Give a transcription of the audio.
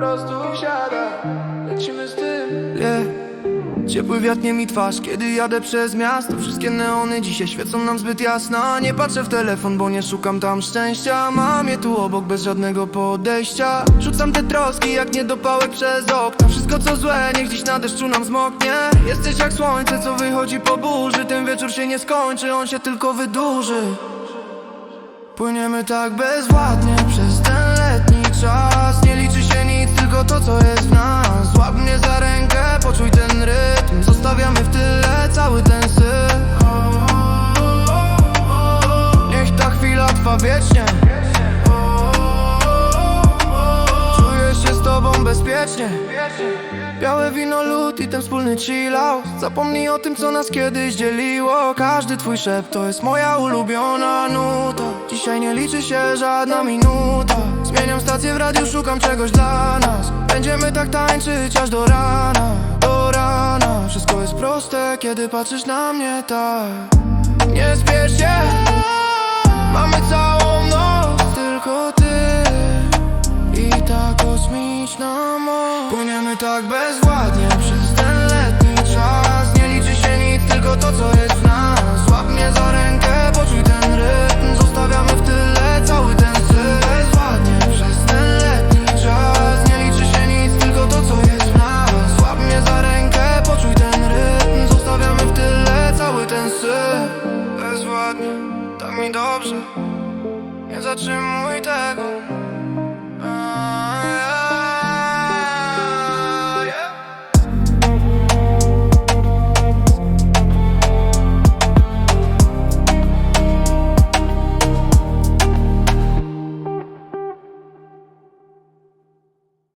prostu wsiada. Lecimy z tym. Yeah. Ciepły wiatnie mi twarz, kiedy jadę przez miasto Wszystkie neony dzisiaj świecą nam zbyt jasno. Nie patrzę w telefon, bo nie szukam tam szczęścia. Mam je tu obok, bez żadnego podejścia. Rzucam te troski, jak niedopałek przez okno. Wszystko co złe, niech dziś na deszczu nam zmoknie. Jesteś jak słońce, co wychodzi po burzy. Ten wieczór się nie skończy, on się tylko wydłuży. Płyniemy tak bezładnie przez ten letni czas. Wiecznie Czuję się z tobą bezpiecznie. Białe wino, lód i ten wspólny chill out Zapomnij o tym, co nas kiedyś dzieliło. Każdy twój szept to jest moja ulubiona nuta. Dzisiaj nie liczy się żadna minuta. Zmieniam stację w radiu, szukam czegoś dla nas. Będziemy tak tańczyć aż do rana, do rana. Wszystko jest proste, kiedy patrzysz na mnie tak. Nie spiesz się moc Płyniemy tak bezwładnie przez ten letni czas. Nie liczy się nic, tylko to co jest w nas. Złap mnie za rękę, poczuj ten rytm. Zostawiamy w tyle cały ten syf Bezwładnie przez ten letni czas. Nie liczy się nic, tylko to co jest w nas. Złap mnie za rękę, poczuj ten rytm. Zostawiamy w tyle cały ten syf Bezwładnie, tak mi dobrze. Nie zatrzymuj tego